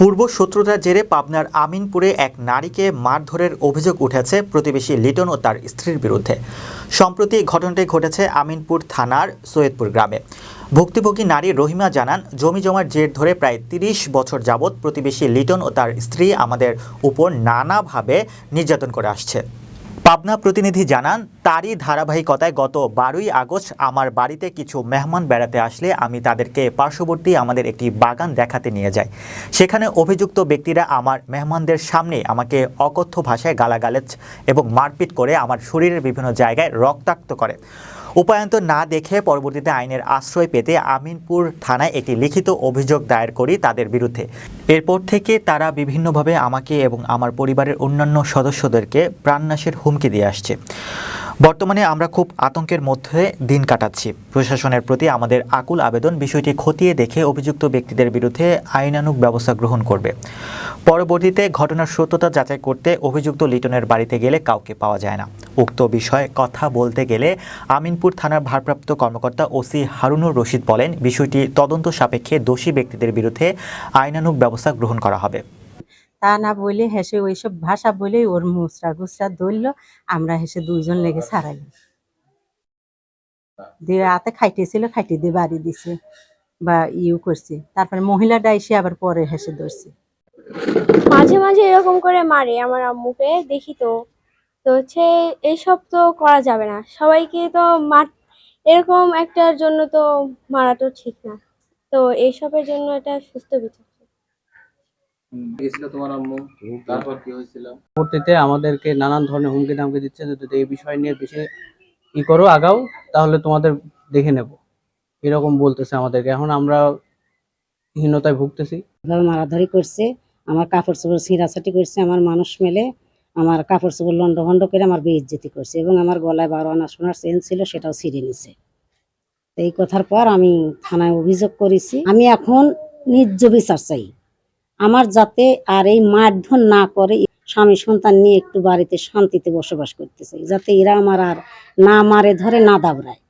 পূর্ব শত্রুতার জেরে পাবনার আমিনপুরে এক নারীকে মারধরের অভিযোগ উঠেছে প্রতিবেশী লিটন ও তার স্ত্রীর বিরুদ্ধে। সম্প্রতি ঘটনাটি ঘটেছে আমিনপুর থানার সৈয়দপুর গ্রামে। ভুক্তভোগী নারী রহিমা জানান, জমি জমার জের ধরে প্রায় তিরিশ বছর যাবৎ প্রতিবেশী লিটন ও তার স্ত্রী আমাদের উপর নানাভাবে নির্যাতন করে আসছে। পাবনা প্রতিনিধি জানান তারই ধারাবাহিকতায় গত বারোই আগস্ট আমার বাড়িতে কিছু মেহমান বেড়াতে আসলে আমি তাদেরকে পার্শ্ববর্তী আমাদের একটি বাগান দেখাতে নিয়ে যাই। সেখানে অভিযুক্ত ব্যক্তিরা আমার মেহমানদের সামনে আমাকে অকথ্য ভাষায় গালাগালেজ এবং মারপিট করে আমার শরীরের বিভিন্ন জায়গায় রক্তাক্ত করে। উপায়ন্ত না দেখে পরবর্তীতে আইনের আশ্রয় পেতে আমিনপুর থানায় একটি লিখিত অভিযোগ দায়ের করি তাদের বিরুদ্ধে। এরপর থেকে তারা বিভিন্নভাবে আমাকে এবং আমার পরিবারের অন্যান্য সদস্যদেরকে প্রাণনাশের হুমকি দিয়ে আসছে। বর্তমানে আমরা খুব আতঙ্কের মধ্যে দিন কাটাচ্ছি। প্রশাসনের প্রতি আমাদের আকুল আবেদন বিষয়টি খতিয়ে দেখে অভিযুক্ত ব্যক্তিদের বিরুদ্ধে আইনানুগ ব্যবস্থা গ্রহণ করবে। পরবর্তীতে ঘটনার সত্যতা যাচাই করতে অভিযুক্ত লিটনের বাড়িতে গেলে কাউকে পাওয়া যায় না। উক্ত বিষয়ে কথা বলতে গেলে আমিনপুর থানার ভারপ্রাপ্ত কর্মকর্তা ওসি হারুনুর রশিদ বলেন, বিষয়টি তদন্ত সাপেক্ষে দোষী ব্যক্তিদের বিরুদ্ধে আইনানুগ ব্যবস্থা গ্রহণ করা হবে। তা না বলে হেসে ওইসব ভাষা বলেই ওর মুসরা গুসরা ধরলো। আমরা হেসে দুইজন লেগে ছাড়াইলাম। দিয়ে হাতে খাইতেছিল খাইতে দিয়ে বাড়ি দিছে বা ইউ করছে। তারপরে মহিলাটা এসে আবার পরে হেসে ধরছে। মাঝে মাঝে এরকম করে মারে আমার আম্মুকে, দেখি তো। তো হচ্ছে এইসব তো করা যাবে না। সবাইকে তো মার, এরকম একটার জন্য তো মারা তো ঠিক না। তো এইসবের জন্য এটা সুস্থ বিচার। গেছিল তোমার আম্মু? তারপর কি হয়েছিল? পরবর্তীতে আমাদেরকে নানান ধরনের হুমকি ধামকি দিচ্ছে। যে যদি এই বিষয় নিয়ে বেশি ই করো আগাও তাহলে তোমাদের দেখে নেব। এরকম বলতেছে আমাদেরকে। এখন আমরা হীনতায় ভুগতেছি। এভাবে মারাধরি করছে আমার কাপড় চোপড় ছিঁড়াছাটি করছে আমার মানুষ মেলে আমার কাপড় চোপড় লন্ড ভন্ড করে আমার বেইজ্জতি করছে এবং আমার গলায় বারো আনা সোনার চেন ছিল সেটাও ছিঁড়ে নিছে। এই কথার পর আমি থানায় অভিযোগ করেছি। আমি এখন নির্য বিচার চাই আমার যাতে আর এই মারধর না করে স্বামী সন্তান নিয়ে একটু বাড়িতে শান্তিতে বসবাস করতে চাই, যাতে এরা আমার আর না মারে, ধরে না দাবড়ায়।